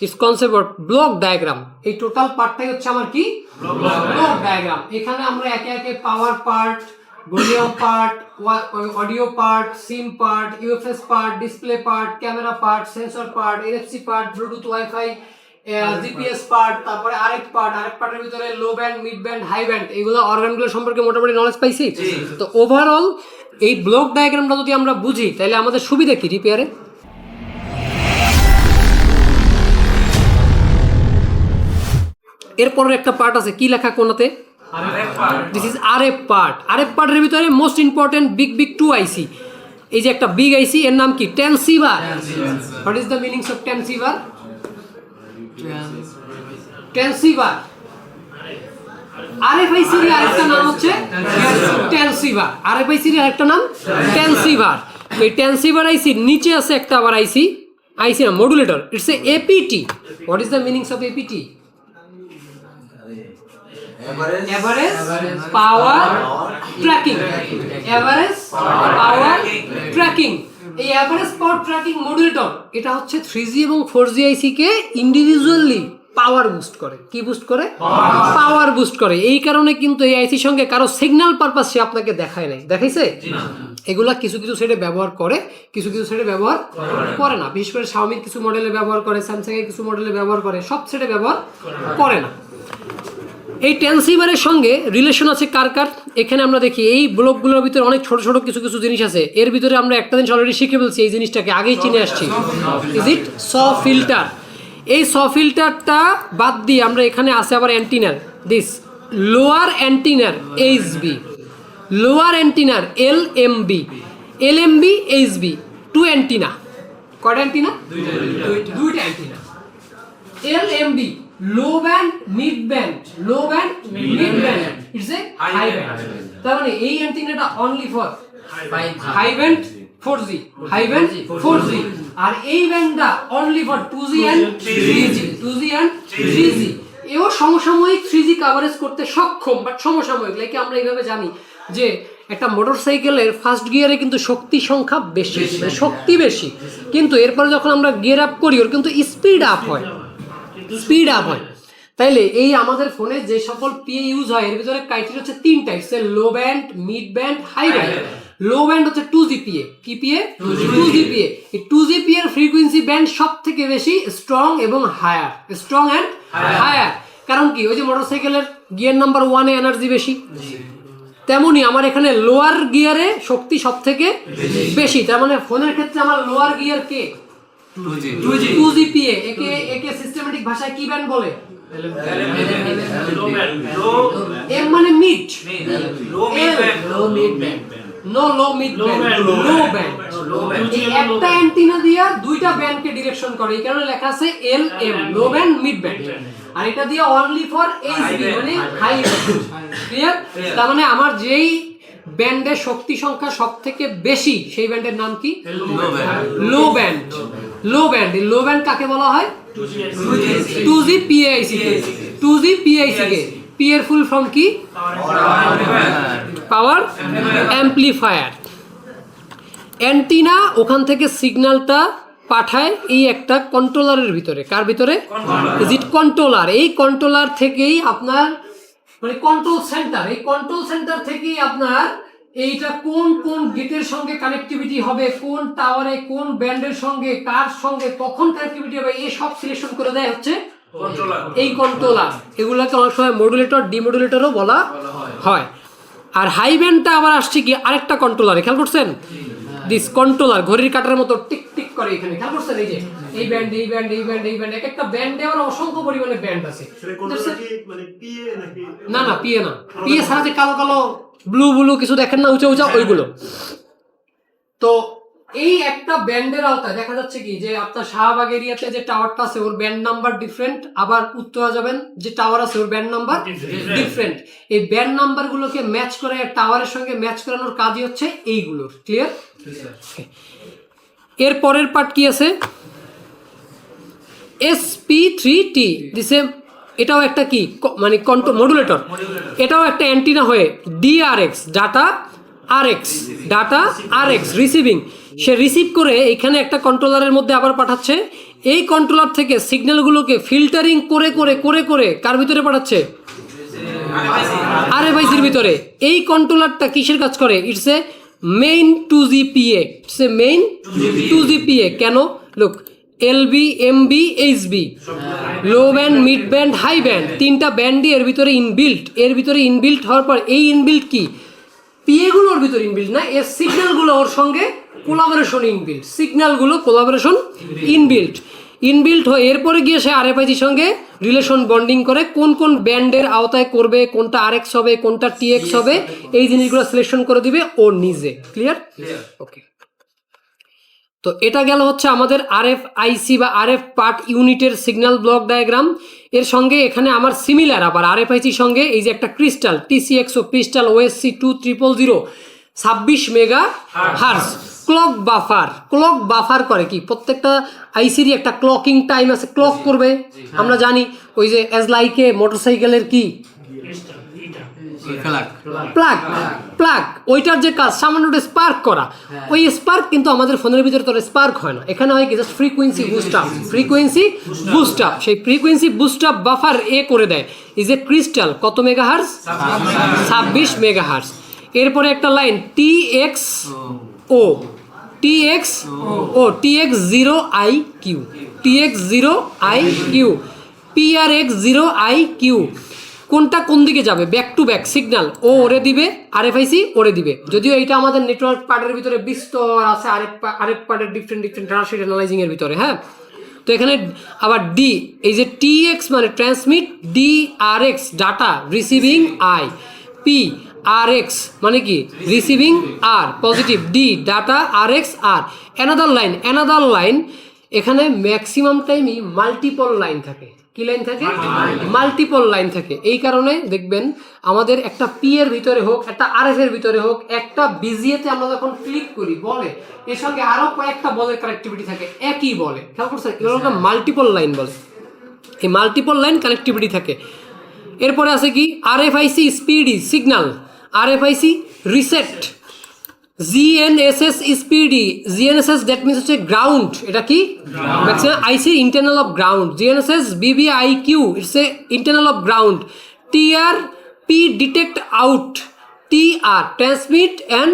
ইস concept block diagram এই total পার্টটাই হচ্ছে আমার কি? ব্লক ডায়াগ্রাম এখানে আমরা একে একে power part volume part audio part SIM part UFS part display part camera part sensor part NFC part Bluetooth wifi GPS part তারপরে আরেক পার্ট আরেক পার্টের ভিতরে low band mid band high band এগুলো অর্গানগুলো সম্পর্কে মোটামুটি নলেজ পাইছি? তো ওভারঅল এই ব্লক ডায়াগ্রামটা যদি আমরা বুঝি তাহলে আমাদের সুবিধা কি রিপেয়ারে এরপরের একটা পার্ট আছে, কি লেখা কোনাতে this is R F part R F পার্টের ভিতরে most important big big two IC এই যে একটা বিগ আইসি এর নাম কি? Transceiver what is the meanings of transceiver transceiver RFIC এর আরেকটা নাম হচ্ছে টেনসিভার আরএফআইসি এর আরেকটা নাম টেনসিভার এই টেনসিভার আইসি নিচে আছে একটা আবার আইসি আইসি না modulator it's a APT what is the meanings of APT average power tracking average power tracking এই এভারেজ পাওয়ার ট্র্যাকিং মডুলেটর এটা হচ্ছে থ্রি জি এবং ফোর জি আইসি কে ইন্ডিভিজুয়ালি পাওয়ার বুস্ট করে। কি বুস্ট করে? পাওয়ার boost করে। এই কারণে কিন্তু এই আইসির সঙ্গে কারও সিগন্যাল পারপাস সে আপনাকে দেখায় নাই। দেখাইছে? এগুলা কিছু কিছু সেটে ব্যবহার করে কিছু কিছু সেটে ব্যবহার করে না। বিশেষ করে শাওমির কিছু মডেলে ব্যবহার করে স্যামসাং এর কিছু মডেলে ব্যবহার করে সব সেটে ব্যবহার করে না। এই ট্রান্সিভারের সঙ্গে রিলেশন আছে কার কার? এখানে আমরা দেখি, এই ব্লকগুলোর ভিতরে অনেক ছোট ছোট কিছু কিছু জিনিস আছে। এর ভিতরে আমরা একটা জিনিস অলরেডি শিখে ফেলছি, এই জিনিসটাকে আগেই চিনে আসছি। ইজ ইট স ফিল্টার এই স ফিল্টারটা বাদ দিয়ে আমরা এখানে আছে আবার অ্যান্টিনার দিস লোয়ার অ্যান্টিনার H B lower অ্যান্টিনার L M B L M B H B two antenna কয়টা অ্যান্টিনা দুইটা antenna L M B low band mid band low band mid band it's a high band তার মানে এই অ্যান্টিনাটা only for high band four G high band four G আর এই ব্যান্ডটা only for two G and three G two G and three G এও সমসাময়িক three জি coverage করতে সক্ষম but সমসাময়িক like আমরা এইভাবে জানি যে একটা মোটরসাইকেলের ফার্স্ট গিয়ারে কিন্তু শক্তি সংখ্যা বেশি মানে শক্তি বেশি। কিন্তু এরপরে যখন আমরা গিয়ার আপ করি ওর কিন্তু স্পিড আপ হয়। স্পিড আপ হয়। তাইলে এই আমাদের ফোনে যে সকল পিএ ইউজ হয় এর ভিতরে ক্রাইটেরিয়া হচ্ছে তিন types low band mid band high band low band হচ্ছে টু জিপিএ কি পিএ টু জিপিএ এই টু জিপিএ এর ফ্রিকোয়েন্সি ব্যান্ড সব থেকে বেশি স্ট্রং এবং হায়ার স্ট্রং অ্যান্ড হায়ার কারণ কি? ওই যে মোটরসাইকেলের গিয়ার নাম্বার ওয়ানে এনার্জি বেশি। তেমনি আমার এখানে লোয়ার গিয়ারে শক্তি সব থেকে বেশি। তার মানে ফোনের ক্ষেত্রে আমার লোয়ার গিয়ার কে? টু জিপিএ একে একে সিস্টেমেটিক ভাষায় কি ব্যান্ড বলে? এম মানে mid no low mid band low band এই একটা অ্যান্টিনা দিয়া দুইটা ব্যান্ডকে ডিরেকশন করে। এই কারণে লেখা আছে L M low band mid band আর এটা দিয়ে অনলি ফর এইচবি মানে হাই ক্লিয়ার তার মানে আমার যেই ব্যান্ডের শক্তি সংখ্যা সব থেকে বেশি সেই ব্যান্ডের নাম কি? Low band low band low band কাকে বলা হয়? Two G PIC two G PIC কে। পি এর ফুল ফর্ম কি? পাওয়ার অ্যাম্পলিফায়ার অ্যান্টিনা ওখান থেকে সিগন্যালটা পাঠায় এই একটা কন্ট্রোলারের ভিতরে। কার ভিতরে? ইজ ইট কন্ট্রোলার এই কন্ট্রোলার থেকেই আপনার মানে কন্ট্রোল সেন্টার এই কন্ট্রোল সেন্টার থেকেই আপনার এইটা কোন কোন গেটের সঙ্গে কানেক্টিভিটি হবে কোন টাওয়ারে কোন ব্যান্ডের সঙ্গে কার সঙ্গে কখন কানেক্টিভিটি হবে এই সব সিলেকশন করে দেয় হচ্ছে এই কন্ট্রোলার এগুলোকে অনেক সময় মডুলেটর ডিমডুলেটরও বলা হয়। আর হাই ব্যান্ডটা আবার আসছে কি? আরেকটা কন্ট্রোলার খেয়াল করছেন? দিস কন্ট্রোলার ঘড়ির কাটার মতো টিক করে এখানে। খেয়াল করছেন এই যে এই ব্যান্ড এই ব্যান্ড এই ব্যান্ড এই ব্যান্ড এক একটা ব্যান্ডে আবার অসংখ্য পরিমাণে ব্যান্ড আছে। মানে না না পিএ না। পিএ ছাড়া যে কালো কালো ব্লু ব্লু কিছু দেখেন না উঁচা উঁচা ওইগুলো। তো এই একটা ব্যান্ডের আওতায় দেখা যাচ্ছে কি যে আপনার শাহবাগ এরিয়াতে যে টাওয়ারটা আছে ওর ব্যান্ড নাম্বার ডিফারেন্ট আবার উত্তরা যাবেন যে টাওয়ার আছে ওর ব্যান্ড নাম্বার ডিফারেন্ট এই ব্যান্ড নাম্বারগুলোকে ম্যাচ করে টাওয়ারের সঙ্গে ম্যাচ করানোর কাজই হচ্ছে এইগুলোর। ক্লিয়ার এর পরের পার্ট কি আছে? এস পি থ্রি টি দিসে এটাও একটা কি? মানে কন্ট্রো মডুলেটর এটাও একটা অ্যান্টিনা হয়ে DRX data RX data RX receiving সে রিসিভ করে এখানে একটা কন্ট্রোলারের মধ্যে আবার পাঠাচ্ছে। এই কন্ট্রোলার থেকে সিগন্যালগুলোকে ফিল্টারিং করে করে করে করে কার ভিতরে পাঠাচ্ছে? আরএফআইসির ভিতরে। এই কন্ট্রোলারটা কিসের কাজ করে? It's a main two GPA it's a main two GPA কেন? লোক LB MB HB low band mid band high band তিনটা ব্যান্ডই এর ভিতরে ইনবিল্ট এর ভিতরে ইনবিল্ট হওয়ার পর এই ইনবিল্ট কি? পিএগুলো ওর ভিতরে ইনবিল্ট না, এর সিগন্যালগুলো ওর সঙ্গে কোলাবোরেশন ইনবিল্ট সিগন্যালগুলো কোলাবোরেশন ইনবিল্ট ইনবিল্ট হয়ে এরপরে গিয়ে সে আরএফআইজির সঙ্গে রিলেশন বন্ডিং করে কোন কোন ব্যান্ডের আওতায় করবে কোনটা আরএক্স হবে কোনটা টিএক্স হবে এই জিনিসগুলো সিলেকশন করে দিবে ও নিজে। ক্লিয়ার ওকে তো এটা গেল হচ্ছে আমাদের আর আরএফ আইসি বা আরএফ পার্ট ইউনিটের সিগন্যাল ব্লক ডায়াগ্রাম। এর সঙ্গে এখানে আমার সিমিলার আবার আর আরএফ আইসির সঙ্গে এই যে একটা crystal TCXO crystal OSC two triple zero ছাব্বিশ mega hertz clock buffer clock buffer করে কি? প্রত্যেকটা আইসিরই একটা ক্লকিং টাইম আছে ক্লক করবে। আমরা জানি ওই যে অ্যাজ লাইকে মোটরসাইকেলের কি? প্লাগ প্লাগ ওইটার যে কাজ সামান্য স্পার্ক করা। ওই স্পার্ক কিন্তু আমাদের ফোনের ভিতরে তো স্পার্ক হয় না। এখানে হয় কি? Just frequency boost up frequency boost up সেই ফ্রিকোয়েন্সি বুস্ট আপ বাফার এ করে দেয়। ইজ এ ক্রিস্টাল কত মেগা হার্স ছাব্বিশ মেগা হার্স এরপরে একটা line T X O T X O T X zero I Q T X zero I Q PR X zero I Q কোনটা কোন দিকে যাবে? ব্যাক টু ব্যাক সিগন্যাল ও ওরে দিবে আরএফআইসি ওরে দিবে। যদিও এটা আমাদের নেটওয়ার্ক পার্টের ভিতরে বিস্তর আছে, আরেক আরেক পার্টের ডিফারেন্ট ডিফারেন্ট ট্রান্সলেট অ্যানালাইজিং এর ভিতরে হ্যাঁ? তো এখানে আবার ডি এই যে টি এক্স মানে transmit D R X data receiving I P R X মানে কি? রিসিভিং আর positive D data R X আর অ্যানাদার লাইন অ্যানাদার লাইন এখানে ম্যাক্সিমাম টাইমই মাল্টিপল লাইন থাকে। কি লাইন থাকে? মাল্টিপল লাইন থাকে। এই কারণে দেখবেন আমাদের একটা পি এর ভিতরে হোক একটা আর এফ এর ভিতরে হোক একটা বিজিএতে আমরা যখন ক্লিক করি বলে এর সঙ্গে আরও কয়েকটা বলের কানেক্টিভিটি থাকে একই বলে। খেয়াল আমরা মাল্টিপল লাইন বলে। এই মাল্টিপল লাইন কানেক্টিভিটি থাকে। এরপরে আছে কি? RFIC speedy signal RFIC reset GNSS speedy GNSS that means হচ্ছে গ্রাউন্ড এটা কি? Maximum IC internal of ground GNSS BBI Q it's a internal of ground TR P detect out TR transmit and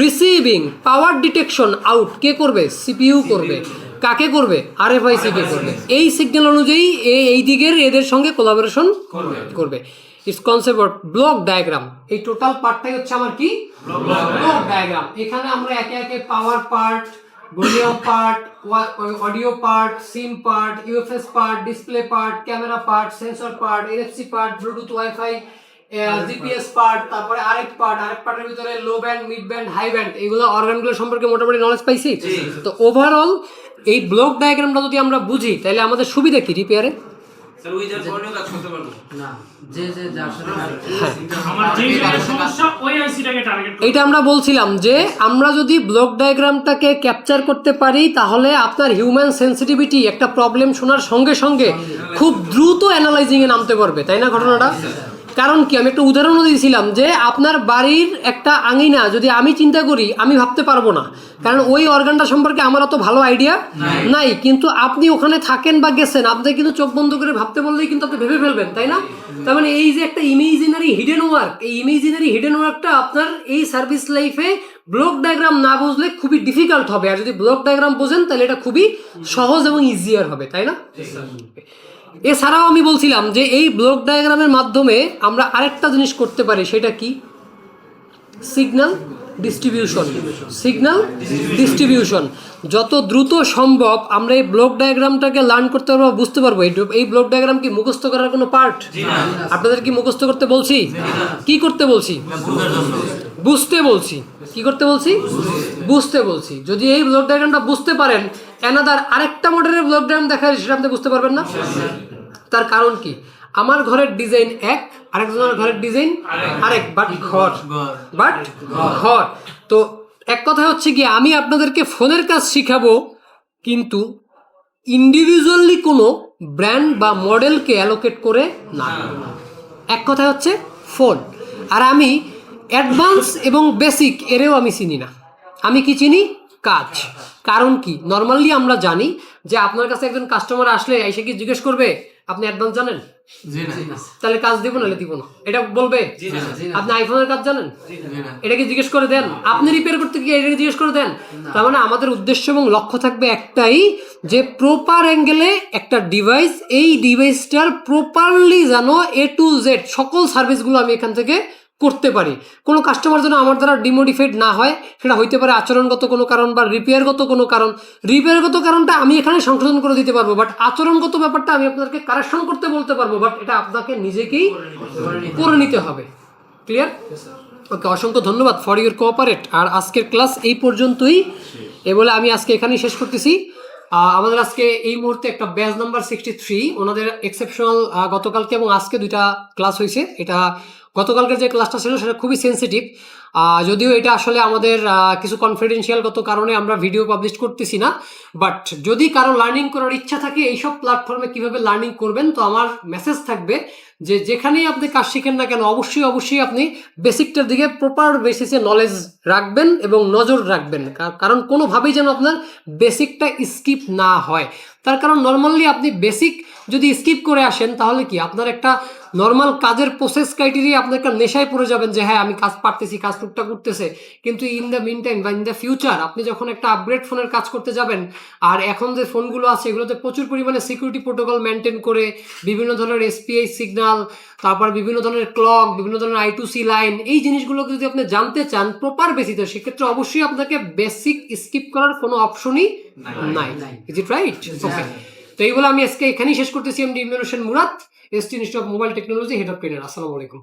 receiving power detection out কে করবে? CPU করবে। কাকে করবে? আরএফআইসি কে করবে। এই signal অনুযায়ী এই দিকের এদের সঙ্গে কোলাবোরেশন করবে। ইটস কনসেপ্ট ব্লক ডায়াগ্রাম এই টোটাল পার্টটাই হচ্ছে আমার কি? ব্লক ডায়াগ্রাম এখানে আমরা একে একে power part volume part audio part SIM part UFS part display part camera part sensor part NFC part Bluetooth wifi GPS part তারপরে আরেক পার্ট আরেক পার্টের ভিতরে low band mid band high band এগুলো অর্গানগুলো সম্পর্কে মোটামুটি নলেজ পাইছি? তো ওভারঅল এই ব্লক ডায়াগ্রামটা যদি আমরা বুঝি তাহলে আমাদের সুবিধা কি রিপেয়ারে স্যার ওই যার পরেও কাজ করতে পারব। না যে যে যার সাথে আমার যেই জায়গায় সমস্যা ওই আইসিটাকে টার্গেট এইটা আমরা বলছিলাম যে আমরা যদি ব্লক ডায়াগ্রামটাকে ক্যাপচার করতে পারি তাহলে আপনার হিউম্যান সেন্সিটিভিটি একটা প্রবলেম শোনার সঙ্গে সঙ্গে খুব দ্রুত অ্যানালাইজিংয়ে নামতে পারবে তাই না ঘটনাটা? কারণ কি আমি একটা উদাহরণও দিয়েছিলাম যে আপনার বাড়ির একটা আঙিনা যদি আমি চিন্তা করি আমি ভাবতে পারব না। কারণ ওই অর্গানটা সম্পর্কে আমার অত ভালো আইডিয়া নাই। কিন্তু আপনি ওখানে থাকেন বা গেছেন আপনি কিন্তু চোখ বন্ধ করে ভাবতে বললেই কিন্তু আপনি ভেবে ফেলবেন তাই না? তার মানে এই যে একটা ইমেজিনারি হিডেন ওয়ার্ক এই ইমেজিনারি হিডেন ওয়ার্কটা আপনার এই সার্ভিস লাইফে ব্লক ডায়াগ্রাম না বুঝলে খুবই ডিফিকাল্ট হবে। আর যদি ব্লক ডায়াগ্রাম বোঝেন তাহলে এটা খুবই সহজ এবং ইজিয়ার হবে তাই না? এছাড়াও আমি বলছিলাম যে এই ব্লক ডায়াগ্রামের মাধ্যমে আমরা আরেকটা জিনিস করতে পারি সেটা কি? সিগন্যাল ডিস্ট্রিবিউশন সিগন্যাল ডিস্ট্রিবিউশন যত দ্রুত সম্ভব আমরা এই ব্লক ডায়াগ্রামটাকে লার্ন করতে পারব বুঝতে পারব। এই ব্লক ডায়াগ্রাম কি মুখস্থ করার কোনো পার্ট আপনাদের কি মুখস্থ করতে বলছি? কি করতে বলছি? বুঝতে বলছি। কি করতে বলছি? বুঝতে বলছি। যদি এই ব্লক ডায়াগ্রামটা বুঝতে পারেন এনাদার আরেকটা মডেলের ব্লক ডায়াগ্রাম দেখায়, সেটা আপনি বুঝতে পারবেন না? তার কারণ কি? আমার ঘরের ডিজাইন এক, আরেকজনের ঘরের ডিজাইন আরেক বাট ঘর। বাট ঘর। তো এক কথা হচ্ছে কি, আমি আপনাদেরকে ফোনের কাজ শিখাবো, কিন্তু ইন্ডিভিজুয়ালি কোনো ব্র্যান্ড বা মডেলকে অ্যালোকেট করে না। এক কথা হচ্ছে ফোন আর আমি অ্যাডভান্স এবং বেসিক এরেও আমি চিনি না। আমি কি চিনি? কাজ। কারণ কি? নর্মালি আমরা জানি যে আপনার কাছে একজন কাস্টমার আসলে এসে কি জিজ্ঞেস করবে আপনি অ্যাডভান্স জানেন? তাহলে কাজ দিব নাহলে দিব না। এটা বলবে? না। না। আপনি আইফোনের কাজ জানেন? জি না। এটা কি জিজ্ঞেস করে দেন? আপনি রিপেয়ার করতে গিয়ে এটাকে জিজ্ঞেস করে দেন? তার মানে আমাদের উদ্দেশ্য এবং লক্ষ্য থাকবে একটাই যে প্রপার অ্যাঙ্গেলে একটা ডিভাইস এই ডিভাইসটার প্রপারলি যেন এ টু জেড সকল সার্ভিসগুলো আমি এখান থেকে করতে পারি। কোনো কাস্টমার যেন আমার দ্বারা ডিমোডিফাইড না হয়, সেটা হইতে পারে আচরণগত কোনো কারণ বা রিপেয়ারগত কোনো কারণ। রিপেয়ারগত কারণটা আমি এখানে সংশোধন করে দিতে পারব বাট আচরণগত ব্যাপারটা আমি আপনাদেরকে কারেকশন করতে বলতে পারব বাট এটা আপনাকে নিজেকেই করে নিতে হবে। ক্লিয়ার ওকে অসংখ্য ধন্যবাদ ফর ইউর কোঅপারেট আর আজকের ক্লাস এই পর্যন্তই। এ বলে আমি আজকে এখানেই শেষ করতেছি। আমাদের আজকে এই মুহূর্তে একটা ব্যাচ নাম্বার সিক্সটি থ্রি ওনাদের এক্সেপশনাল গতকালকে এবং আজকে দুইটা ক্লাস হয়েছে। এটা গতকালকে যে ক্লাসটা ছিল, সেটা খুবই সেন্সিটিভ যদিও এটা আসলে আমাদের কিছু কনফিডেন্সিয়ালগত কারণে আমরা ভিডিও পাবলিশ করতেছি না বাট যদি কারও লার্নিং করার ইচ্ছা থাকে, এইসব প্ল্যাটফর্মে কীভাবে লার্নিং করবেন, তো আমার মেসেজ থাকবে যে যেখানেই আপনি কাজ শিখেন না কেন, অবশ্যই অবশ্যই আপনি বেসিকটার দিকে প্রপার বেসিসে নলেজ রাখবেন এবং নজর রাখবেন কারণ কোনোভাবেই যেন আপনার বেসিকটা স্কিপ না হয়। তার কারণ নর্মালি আপনি বেসিক যদি স্কিপ করে আসেন, তাহলে কি আপনার একটা নর্মাল কাজের প্রসেস ক্রাইটেরিয়া আপনার একটা নেশায় পড়ে যাবেন যে হ্যাঁ আমি কাজ পারতেছি, কাজ টুকটাক করতেছে কিন্তু ইন দ্য মিন টাইম বা ইন দ্য ফিউচার আপনি যখন একটা আপগ্রেড ফোনের কাজ করতে যাবেন, আর এখন যে ফোনগুলো আছে, এগুলোতে প্রচুর পরিমাণে সিকিউরিটি প্রোটোকল মেনটেন করে, বিভিন্ন ধরনের এসপিআই সিগন্যাল তারপর বিভিন্ন ধরনের ক্লক বিভিন্ন ধরনের আই টু সি লাইন এই জিনিসগুলোকে যদি আপনি জানতে চান প্রপার বেসিতে সেক্ষেত্রে অবশ্যই আপনাকে বেসিক স্কিপ করার কোনো অপশনই নাই। ইজ ইট রাইট ওকে তো এইগুলো আমি আজকে এখানেই শেষ করতেছি। MD Imran Hossain Murad ST institute of mobile technology head of trainer আসসালামু আলাইকুম।